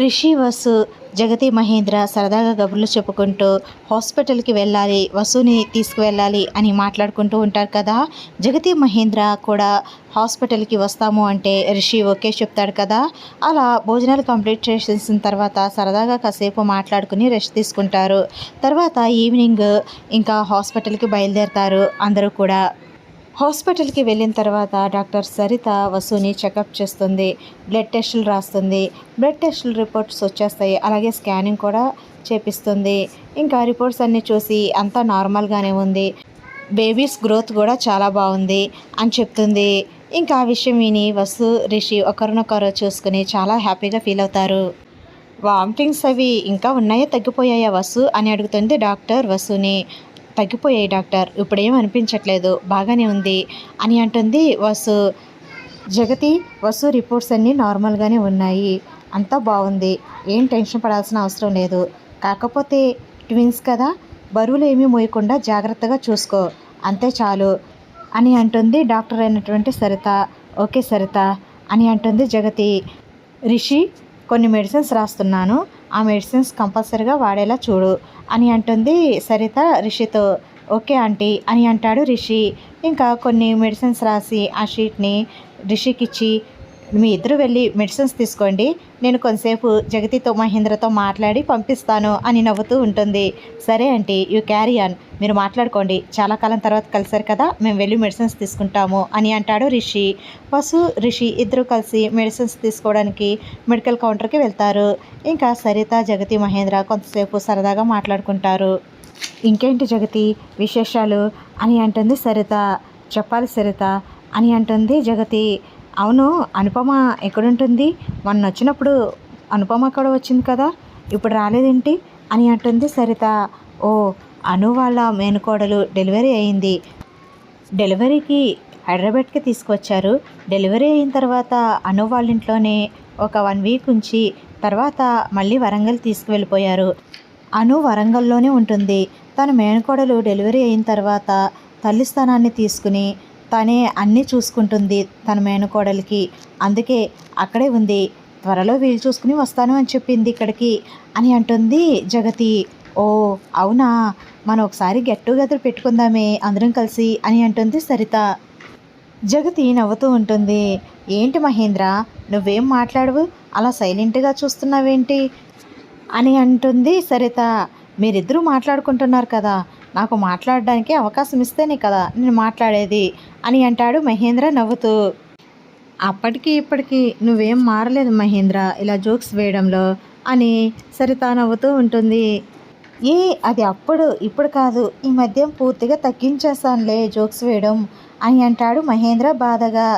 రిషి వసు జగతి మహేంద్ర సరదాగా గబుర్లు చెప్పుకుంటూ హాస్పిటల్కి వెళ్ళాలి వసుని తీసుకువెళ్ళాలి అని మాట్లాడుకుంటూ ఉంటారు కదా. జగతి మహేంద్ర కూడా హాస్పిటల్కి వస్తాము అంటే రిషి ఓకే చెప్తాడు కదా. అలా భోజనాలు కంప్లీట్ చేసేసిన తర్వాత సరదాగా కాసేపు మాట్లాడుకుని రెస్ట్ తీసుకుంటారు. తర్వాత ఈవినింగ్ ఇంకా హాస్పిటల్కి బయలుదేరుతారు. అందరూ కూడా హాస్పిటల్కి వెళ్ళిన తర్వాత డాక్టర్ సరిత వసుని చెకప్ చేస్తుంది బ్లడ్ టెస్టులు రాస్తుంది బ్లడ్ టెస్టులు రిపోర్ట్స్ వచ్చేస్తాయి అలాగే స్కానింగ్ కూడా చేపిస్తుంది. ఇంకా రిపోర్ట్స్ అన్నీ చూసి అంతా నార్మల్గానే ఉంది. బేబీస్ గ్రోత్ కూడా చాలా బాగుంది అని చెప్తుంది. ఇంకా ఆ విషయం విని వసు రిషి ఒకరినొకరు చూసుకుని చాలా హ్యాపీగా ఫీల్ అవుతారు. వామిటింగ్స్ అవి ఇంకా ఉన్నాయా తగ్గిపోయాయా వసు? అని అడుగుతుంది డాక్టర్ వసుని. తగ్గిపోయాయి డాక్టర్. ఇప్పుడేం అనిపించట్లేదు. బాగానే ఉంది అని అంటుంది వసు. జగతి వసు రిపోర్ట్స్ అన్నీ నార్మల్గానే ఉన్నాయి. అంతా బాగుంది. ఏం టెన్షన్ పడాల్సిన అవసరం లేదు. కాకపోతే ట్విన్స్ కదా బరువులు ఏమీ మోయకుండా జాగ్రత్తగా చూసుకో. అంతే చాలు అని అంటుంది డాక్టర్ అయినటువంటి సరిత. ఓకే సరిత అని అంటుంది జగతి. రిషి కొన్ని మెడిసిన్స్ రాస్తున్నాను. ఆ మెడిసిన్స్ కంపల్సరీగా వాడేలా చూడు అని అంటుంది సరిత రిషితో. ఓకే ఆంటీ అని అంటాడు రిషి. ఇంకా కొన్ని మెడిసిన్స్ రాసి ఆ షీట్ని రిషికిచ్చి మీ ఇద్దరు వెళ్ళి మెడిసిన్స్ తీసుకోండి. నేను కొంతసేపు జగతితో మహేంద్రతో మాట్లాడి పంపిస్తాను అని నవ్వుతూ ఉంటుంది. సరే ఆంటీ యూ క్యారీ ఆన్. మీరు మాట్లాడుకోండి. చాలా కాలం తర్వాత కలిసారు కదా మేము వెళ్ళి మెడిసిన్స్ తీసుకుంటాము అని అంటాడు రిషి. వసు రిషి ఇద్దరు కలిసి మెడిసిన్స్ తీసుకోవడానికి మెడికల్ కౌంటర్కి వెళ్తారు. ఇంకా సరిత జగతి మహేంద్ర కొంతసేపు సరదాగా మాట్లాడుకుంటారు. ఇంకేంటి జగతి విశేషాలు? అని అంటుంది సరిత. చెప్పాలి సరిత. అని అంటుంది జగతి. అవును అనుపమ ఎక్కడుంటుంది? మొన్న వచ్చినప్పుడు అనుపమ కూడా వచ్చింది కదా ఇప్పుడు రాలేదేంటి? అని అంటుంది సరిత. ఓ అను వాళ్ళ మేనకోడలు డెలివరీ అయింది. డెలివరీకి హైదరాబాద్కి తీసుకొచ్చారు. డెలివరీ అయిన తర్వాత అను వాళ్ళ ఇంట్లోనే ఒక వన్ వీక్ ఉంచి తర్వాత మళ్ళీ వరంగల్ తీసుకువెళ్ళిపోయారు. అను వరంగల్లోనే ఉంటుంది. తన మేనకోడలు డెలివరీ అయిన తర్వాత తల్లి స్థానాన్ని తీసుకుని తనే అన్నీ చూసుకుంటుంది తన మేనకోడలికి. అందుకే అక్కడే ఉంది. త్వరలో వీలు చూసుకుని వస్తాను అని చెప్పింది ఇక్కడికి అని అంటుంది జగతి. ఓ అవునా? మనం ఒకసారి గెట్ టుగెదర్ పెట్టుకుందామే అందరం కలిసి అని అంటుంది సరిత. జగతి నవ్వుతూ ఉంటుంది. ఏంటి మహేంద్ర నువ్వేం మాట్లాడవు? అలా సైలెంట్గా చూస్తున్నావేంటి? అని అంటుంది సరిత. మీరిద్దరూ మాట్లాడుకుంటున్నారు కదా నాకు మాట్లాడడానికి అవకాశం ఇస్తేనే కదా నేను మాట్లాడేది అని అంటాడు మహేంద్ర నవ్వుతూ. అప్పటికి ఇప్పటికి నువ్వేం మారలేదు మహేంద్ర ఇలా జోక్స్ వేయడంలో అని సరిత నవ్వుతూ ఉంటుంది. ఏ అది అప్పుడు ఇప్పుడు కాదు ఈ మధ్య పూర్తిగా తగ్గించేస్తానులే జోక్స్ వేయడం అని అంటాడు మహేంద్ర బాధగా.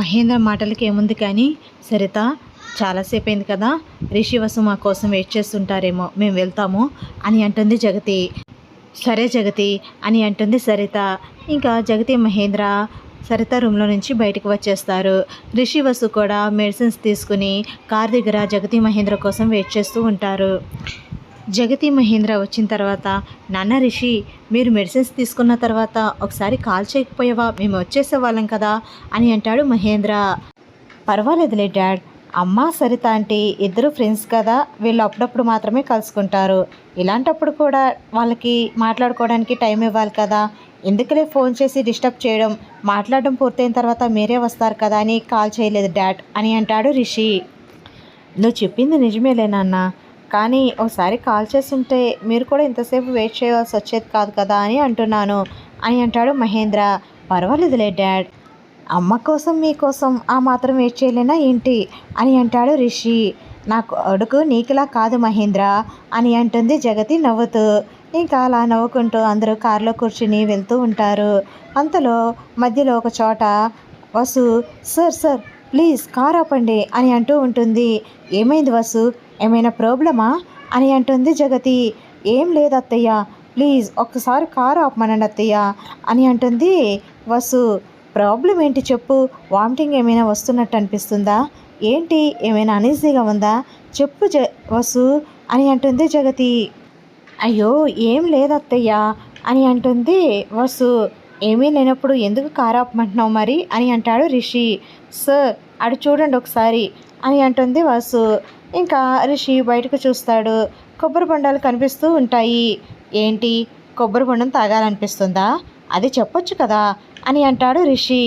మహేంద్ర మాటలకి ఏముంది కానీ సరిత చాలాసేపు అయింది కదా రిషి వసు మా కోసం వెయిట్ చేస్తుంటారేమో మేము వెళ్తాము అని అంటుంది జగతి. సరే జగతి అని అంటుంది సరిత. ఇంకా జగతి మహేంద్ర సరిత రూమ్లో నుంచి బయటకు వచ్చేస్తారు. రిషి వసు కూడా మెడిసిన్స్ తీసుకుని కార్ దగ్గర జగతి మహేంద్ర కోసం వెయిట్ చేస్తూ ఉంటారు. జగతి మహేంద్ర వచ్చిన తర్వాత నాన్న రిషి మీరు మెడిసిన్స్ తీసుకున్న తర్వాత ఒకసారి కాల్ చేయకపోయావా? మేము వచ్చేసేవాళ్ళం కదా అని అంటాడు మహేంద్ర. పర్వాలేదులే డాడ్ అమ్మ సరిత అంటే ఇద్దరు ఫ్రెండ్స్ కదా వీళ్ళు అప్పుడప్పుడు మాత్రమే కలుసుకుంటారు. ఇలాంటప్పుడు కూడా వాళ్ళకి మాట్లాడుకోవడానికి టైం ఇవ్వాలి కదా. ఎందుకులే ఫోన్ చేసి డిస్టర్బ్ చేయడం? మాట్లాడడం పూర్తయిన తర్వాత మీరే వస్తారు కదా అని కాల్ చేయలేదు డాడ్ అని అంటాడు రిషి. నువ్వు చెప్పింది నిజమేలే నాన్న. కానీ ఒకసారి కాల్ చేస్తుంటే మీరు కూడా ఇంతసేపు వెయిట్ చేయాల్సి వచ్చేది కాదు కదా అని అంటున్నాను అని అంటాడు మహేంద్ర. పర్వాలేదులే డాడ్. అమ్మ కోసం మీకోసం ఆ మాత్రం వెయిట్ చేయలేనా ఏంటి? అని అంటాడు రిషి. నా కొడుకు నీకులా కాదు మహేంద్ర అని అంటుంది జగతి నవ్వుతూ. ఇంకా అలా నవ్వుకుంటూ అందరూ కారులో కూర్చుని వెళ్తూ ఉంటారు. అంతలో మధ్యలో ఒక చోట Vasu sir sir please car ఆపండి అని అంటూ ఉంటుంది. ఏమైంది వసు? ఏమైనా ప్రాబ్లమా? అని అంటుంది జగతి. ఏం లేదు అత్తయ్య ప్లీజ్ ఒక్కసారి కారు ఆపమనండి అత్తయ్య అని అంటుంది వసు. ప్రాబ్లం ఏంటి చెప్పు? వామిటింగ్ ఏమైనా వస్తున్నట్టు అనిపిస్తుందా? ఏంటి? ఏమైనా అనీజీగా ఉందా? చెప్పు జ వసు అని అంటుంది జగతి. అయ్యో ఏం లేదత్తయ్య అని అంటుంది వసు. ఏమీ లేనప్పుడు ఎందుకు కారాపమంటున్నావు మరి? అని అంటాడు రిషి. సార్ అడు చూడండి ఒకసారి అని అంటుంది వసు. ఇంకా రిషి బయటకు చూస్తాడు. కొబ్బరి బొండాలు కనిపిస్తూ ఉంటాయి. ఏంటి? కొబ్బరి బొండం తాగాలనిపిస్తుందా? అది చెప్పొచ్చు కదా? అని అంటాడు రిషి.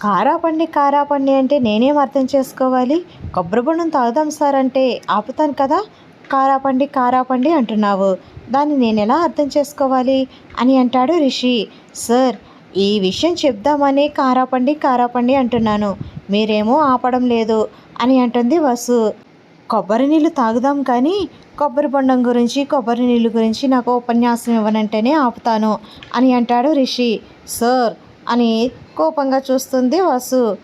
కారాపండి కారాపండి అంటే నేనేం అర్థం చేసుకోవాలి? కొబ్బరి బొండం తాగుదాం సార్ అంటే ఆపుతాను కదా? కారాపండి కారాపండి అంటున్నావు. దాన్ని నేను ఎలా అర్థం చేసుకోవాలి? అని అంటాడు రిషి. సార్ ఈ విషయం చెప్దామని కారాపండి కారాపండి అంటున్నాను. మీరేమో ఆపడం లేదు అని అంటుంది వసు. కొబ్బరి నీళ్ళు తాగుదాం కానీ కొబ్బరి బొండం గురించి కొబ్బరి నీళ్ళు గురించి నాకు ఉపన్యాసం ఇవ్వనంటేనే ఆపుతాను అని అంటాడు రిషి. సార్ అని కోపంగా చూస్తుంది వసు.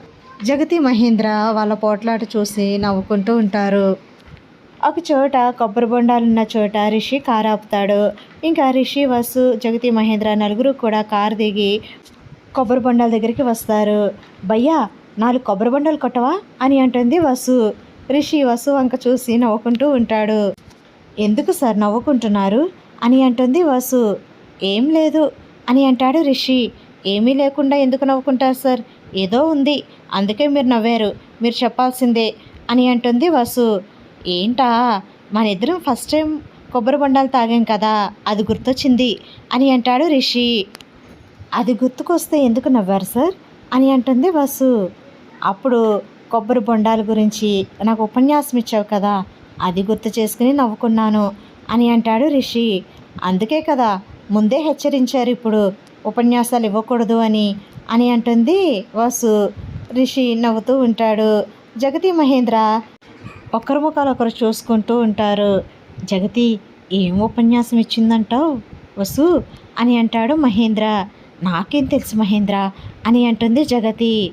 జగతి మహేంద్ర వాళ్ళ పోట్లాట చూసి నవ్వుకుంటూ ఉంటారు. ఒక చోట కొబ్బరి బొండాలున్న చోట రిషి కారు ఆపుతాడు. ఇంకా రిషి వసు జగతి మహేంద్ర నలుగురు కూడా కారు దిగి కొబ్బరి బొండాల దగ్గరికి వస్తారు. భయ్యా నాలుగు కొబ్బరి బొండాలు కొట్టవా? అని అంటుంది వసు. రిషి వసు వంక చూసి నవ్వుకుంటూ ఉంటాడు. ఎందుకు సార్ నవ్వుకుంటున్నారు? అని అంటుంది వాసు. ఏం లేదు అని అంటాడు రిషి. ఏమీ లేకుండా ఎందుకు నవ్వుకుంటారు సార్? ఏదో ఉంది అందుకే మీరు నవ్వారు మీరు చెప్పాల్సిందే అని అంటుంది వాసు. ఏంటా మన ఇద్దరం ఫస్ట్ టైం కొబ్బరి బొండాలు తాగాం కదా అది గుర్తొచ్చింది అని అంటాడు రిషి. అది గుర్తుకొస్తే ఎందుకు నవ్వారు సార్? అని అంటుంది వాసు. అప్పుడు కొబ్బరి బొండాల గురించి నాకు ఉపన్యాసం ఇచ్చావు కదా అది గుర్తు చేసుకుని నవ్వుకున్నాను అని అంటాడు రిషి. అందుకే కదా ముందే హెచ్చరించారు ఇప్పుడు ఉపన్యాసాలు ఇవ్వకూడదు అని అని అంటుంది వాసు. రిషి నవ్వుతూ ఉంటాడు. జగతి మహేంద్ర ఒకరి ముఖాలు ఒకరు చూసుకుంటూ ఉంటారు. జగతి ఏం ఉపన్యాసం ఇచ్చిందంటావు వసు? అని అంటాడు మహేంద్ర. నాకేం తెలుసు మహేంద్ర అని అంటుంది జగతి.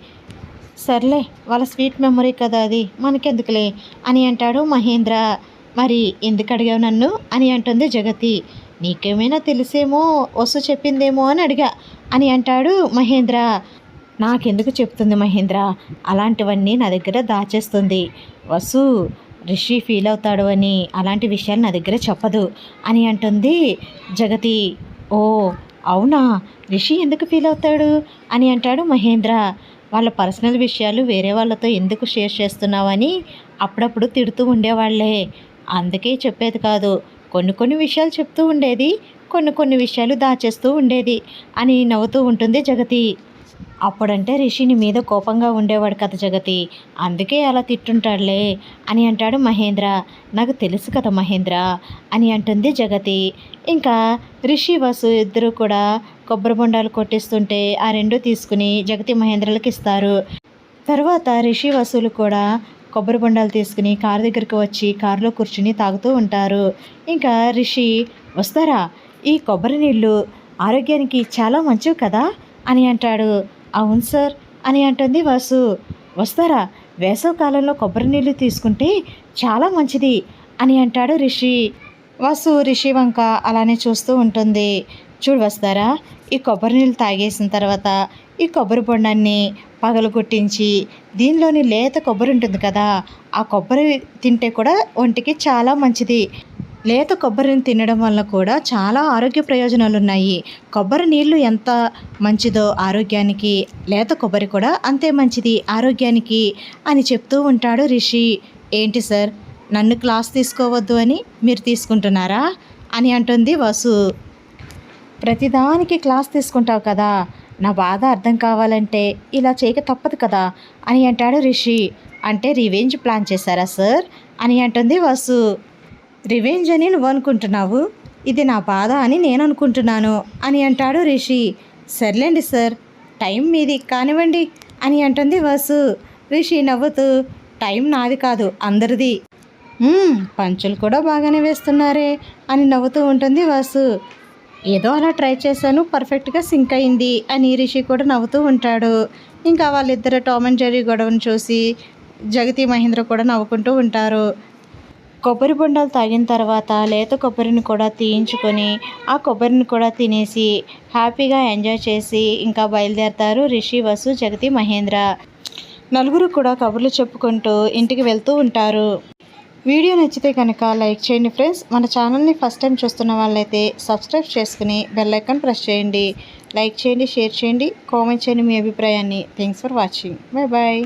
సర్లే వాళ్ళ స్వీట్ మెమరీ కదా అది మనకెందుకులే? అని అంటాడు మహేంద్ర. మరి ఎందుకు అడిగావు నన్ను? అని అంటుంది జగతి. నీకేమైనా తెలిసేమో వసు చెప్పిందేమో అని అడిగా అని అంటాడు మహేంద్ర. నాకెందుకు చెప్తుంది మహేంద్ర? అలాంటివన్నీ నా దగ్గర దాచేస్తుంది. వసు రిషి ఫీల్ అవుతాడు అని అలాంటి విషయాలు నా దగ్గర చెప్పదు అని అంటుంది జగతి. ఓ అవునా? రిషి ఎందుకు ఫీల్ అవుతాడు? అని అంటాడు మహేంద్ర. వాళ్ళ పర్సనల్ విషయాలు వేరే వాళ్ళతో ఎందుకు షేర్ చేస్తున్నావని అప్పుడప్పుడు తిడుతూ ఉండేవాళ్ళే. అందుకే చెప్పేది కాదు కొన్ని కొన్ని విషయాలు చెప్తూ ఉండేది కొన్ని కొన్ని విషయాలు దాచేస్తూ ఉండేది అని నవ్వుతూ ఉంటుంది జగతి. అప్పుడంటే రిషిని మీద కోపంగా ఉండేవాడు కదా జగతి. అందుకే అలా తిట్టుంటాడులే అని అంటాడు మహేంద్ర. నాకు తెలుసు కదా మహేంద్ర అని అంటుంది జగతి. ఇంకా రిషి వసు ఇద్దరు కూడా కొబ్బరి బొండాలు కొట్టిస్తుంటే ఆ రెండు తీసుకుని జగతి మహేంద్రలకు ఇస్తారు. తర్వాత రిషి వసూలు కూడా కొబ్బరి బొండాలు తీసుకుని కారు దగ్గరికి వచ్చి కారులో కూర్చుని తాగుతూ ఉంటారు. ఇంకా రిషి వస్తారా? ఈ కొబ్బరి నీళ్ళు ఆరోగ్యానికి చాలా మంచివి కదా? అని అంటాడు. అవును సార్ అని అంటుంది వాసు. వస్తారా? వేసవకాలంలో కొబ్బరి నీళ్ళు తీసుకుంటే చాలా మంచిది అని అంటాడు రిషి. వాసు రిషి వంక అలానే చూస్తూ ఉంటుంది. చూడు వస్తారా? ఈ కొబ్బరి నీళ్ళు తాగేసిన తర్వాత ఈ కొబ్బరి బొండాన్ని పగలు కొట్టించి దీనిలోని లేత కొబ్బరి ఉంటుంది కదా ఆ కొబ్బరి తింటే కూడా ఒంటికి చాలా మంచిది. లేత కొబ్బరిని తినడం వల్ల కూడా చాలా ఆరోగ్య ప్రయోజనాలు ఉన్నాయి కొబ్బరి నీళ్ళు ఎంత మంచిదో ఆరోగ్యానికి లేత కొబ్బరి కూడా అంతే మంచిది ఆరోగ్యానికి అని చెప్తూ ఉంటాడు రిషి. ఏంటి సార్? నన్ను క్లాస్ తీసుకోవద్దు అని మీరు తీసుకుంటున్నారా? అని అంటుంది వసు. ప్రతిదానికి క్లాస్ తీసుకుంటావు కదా నా బాధ అర్థం కావాలంటే ఇలా చేయక తప్పదు కదా అని అంటాడు రిషి. అంటే రివెంజ్ ప్లాన్ చేశారా సార్? అని అంటుంది వసు. రివెంజ్ అని నువ్వు అనుకుంటున్నావు? ఇది నా బాధ అని నేను అనుకుంటున్నాను. అని అంటాడు రిషి. సర్లేండి సార్ టైం మీది కానివ్వండి అని అంటుంది వసు. రిషి నవ్వుతూ టైం నాది కాదు అందరిది. పంచులు కూడా బాగానే వేస్తున్నారే అని నవ్వుతూ ఉంటుంది వాసు. ఏదో అలా ట్రై చేశాను పర్ఫెక్ట్గా సింక్ అయింది అని రిషి కూడా నవ్వుతూ ఉంటాడు. ఇంకా వాళ్ళిద్దరు టామ్ అండ్ జెర్రీ గొడవను చూసి జగతి మహేంద్ర కూడా నవ్వుకుంటూ ఉంటారు. కొబ్బరి బొండాలు తాగిన తర్వాత లేత కొబ్బరిని కూడా తీయించుకొని ఆ కొబ్బరిని కూడా తినేసి హ్యాపీగా ఎంజాయ్ చేసి ఇంకా బయలుదేరతారు రిషి వసు జగతి మహేంద్ర. నలుగురు కూడా కబుర్లు చెప్పుకుంటూ ఇంటికి వెళ్తూ ఉంటారు. వీడియో నచ్చితే కనుక లైక్ చేయండి ఫ్రెండ్స్. మన ఛానల్ని ఫస్ట్ టైం చూస్తున్న వాళ్ళైతే సబ్స్క్రైబ్ చేసుకుని బెల్ ఐకాన్ ప్రెస్ చేయండి. లైక్ చేయండి షేర్ చేయండి కామెంట్ చేయండి మీ అభిప్రాయాన్ని. Thanks for watching. Bye bye